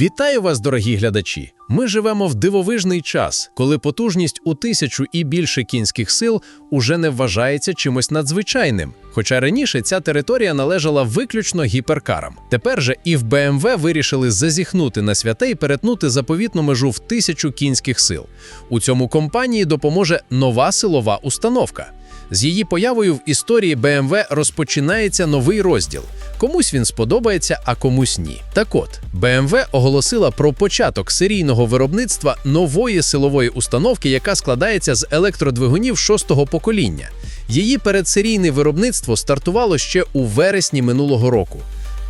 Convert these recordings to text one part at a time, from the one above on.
Вітаю вас, дорогі глядачі! Ми живемо в дивовижний час, коли потужність у тисячу і більше кінських сил уже не вважається чимось надзвичайним. Хоча раніше ця територія належала виключно гіперкарам. Тепер же і в БМВ вирішили зазіхнути на святе і перетнути заповітну межу в тисячу кінських сил. У цьому компанії допоможе нова силова установка. З її появою в історії BMW розпочинається новий розділ. Комусь він сподобається, а комусь ні. Так от, BMW оголосила про початок серійного виробництва нової силової установки, яка складається з електродвигунів шостого покоління. Її передсерійне виробництво стартувало ще у вересні минулого року.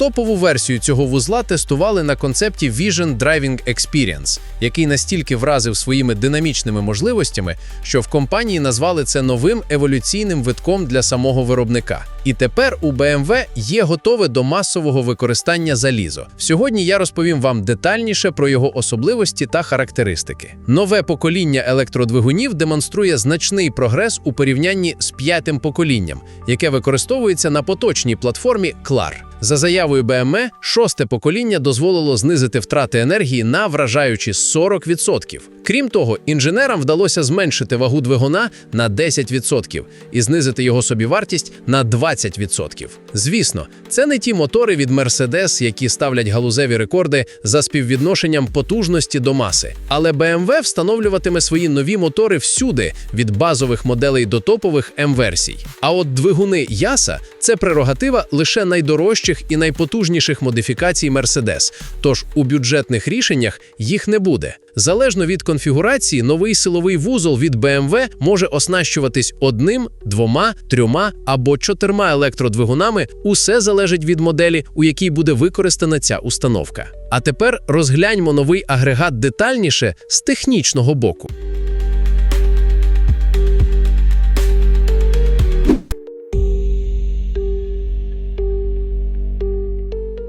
Топову версію цього вузла тестували на концепті Vision Driving Experience, який настільки вразив своїми динамічними можливостями, що в компанії назвали це новим еволюційним витком для самого виробника. І тепер у BMW є готове до масового використання залізо. Сьогодні я розповім вам детальніше про його особливості та характеристики. Нове покоління електродвигунів демонструє значний прогрес у порівнянні з п'ятим поколінням, яке використовується на поточній платформі CLAR. За заявою BMW, шосте покоління дозволило знизити втрати енергії на вражаючі 40%. Крім того, інженерам вдалося зменшити вагу двигуна на 10% і знизити його собівартість на 20%. Звісно, це не ті мотори від Mercedes, які ставлять галузеві рекорди за співвідношенням потужності до маси. Але BMW встановлюватиме свої нові мотори всюди, від базових моделей до топових М-версій. А от двигуни Яса це прерогатива лише найдорожчих і найпотужніших модифікацій Mercedes, тож у бюджетних рішеннях їх не буде. Залежно від конфігурації, новий силовий вузол від BMW може оснащуватись одним, двома, трьома або чотирма електродвигунами. Усе залежить від моделі, у якій буде використана ця установка. А тепер розгляньмо новий агрегат детальніше з технічного боку.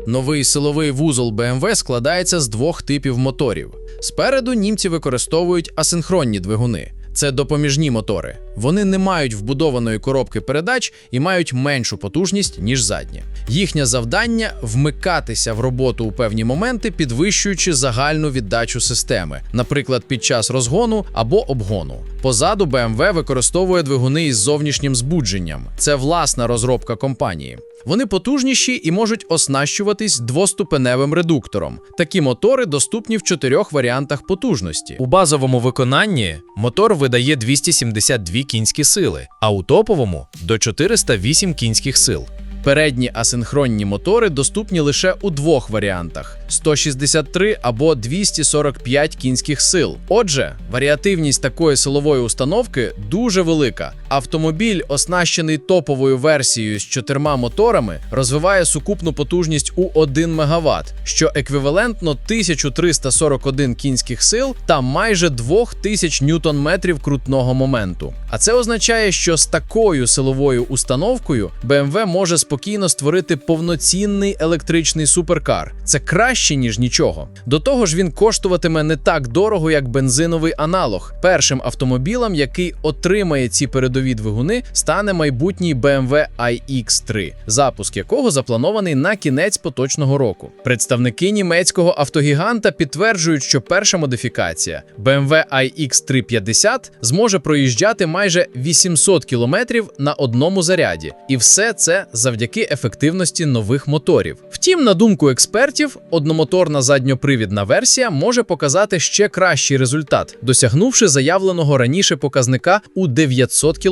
Новий силовий вузол БМВ складається з двох типів моторів. Спереду німці використовують асинхронні двигуни. Це допоміжні мотори. Вони не мають вбудованої коробки передач і мають меншу потужність, ніж задні. Їхнє завдання вмикатися в роботу у певні моменти, підвищуючи загальну віддачу системи, наприклад, під час розгону або обгону. Позаду BMW використовує двигуни із зовнішнім збудженням. Це власна розробка компанії. Вони потужніші і можуть оснащуватись двоступеневим редуктором. Такі мотори доступні в чотирьох варіантах потужності. У базовому виконанні мотор видає 272 кінські сили, а у топовому до 408 кінських сил. Передні асинхронні мотори доступні лише у двох варіантах: 163 або 245 кінських сил. Отже, варіативність такої силової установки дуже велика. Автомобіль, оснащений топовою версією з чотирма моторами, розвиває сукупну потужність у 1 МВт, що еквівалентно 1341 кінських сил та майже 2000 ньютон-метрів крутного моменту. А це означає, що з такою силовою установкою BMW може спокійно створити повноцінний електричний суперкар. Це краще ніж нічого. До того ж, він коштуватиме не так дорого, як бензиновий аналог. Першим автомобілем, який отримає ці передові двигуни, стане майбутній BMW iX3, запуск якого запланований на кінець поточного року. Представники німецького автогіганта підтверджують, що перша модифікація BMW iX350 зможе проїжджати майже 800 км на одному заряді, і все це завдяки ефективності нових моторів. Втім, на думку експертів, одномоторна задньопривідна версія може показати ще кращий результат, досягнувши заявленого раніше показника у 900 км.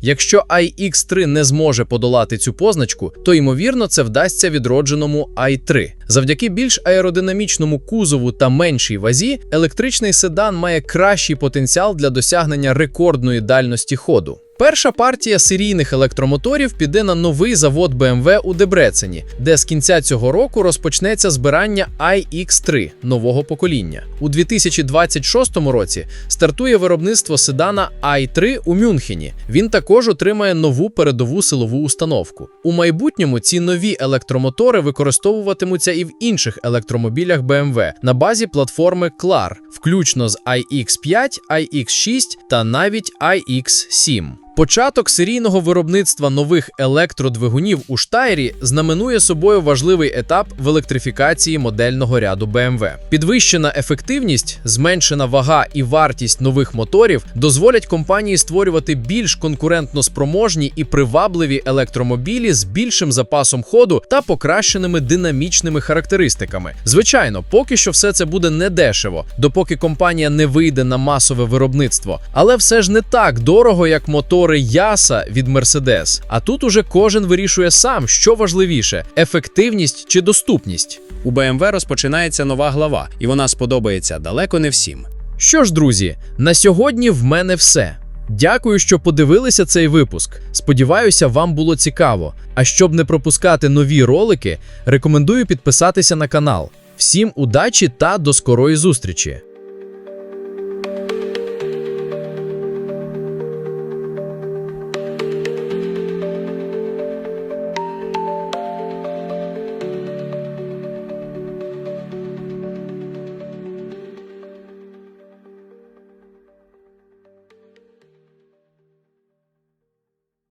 Якщо iX3 не зможе подолати цю позначку, то ймовірно це вдасться відродженому i3. Завдяки більш аеродинамічному кузову та меншій вазі, електричний седан має кращий потенціал для досягнення рекордної дальності ходу. Перша партія серійних електромоторів піде на новий завод BMW у Дебрецені, де з кінця цього року розпочнеться збирання iX3 нового покоління. У 2026 році стартує виробництво седана i3 у Мюнхені. Він також отримає нову передову силову установку. У майбутньому ці нові електромотори використовуватимуться і в інших електромобілях BMW на базі платформи CLAR, включно з iX5, iX6 та навіть iX7. Початок серійного виробництва нових електродвигунів у Штайрі знаменує собою важливий етап в електрифікації модельного ряду BMW. Підвищена ефективність, зменшена вага і вартість нових моторів дозволять компанії створювати більш конкурентно спроможні і привабливі електромобілі з більшим запасом ходу та покращеними динамічними характеристиками. Звичайно, поки що все це буде недешево, допоки компанія не вийде на масове виробництво, але все ж не так дорого, як мотори Яса від Mercedes. А тут уже кожен вирішує сам, що важливіше: ефективність чи доступність. У BMW розпочинається нова глава, і вона сподобається далеко не всім. Що ж, друзі, на сьогодні в мене все. Дякую, що подивилися цей випуск. Сподіваюся, вам було цікаво. А щоб не пропускати нові ролики, рекомендую підписатися на канал. Всім удачі та до скорої зустрічі!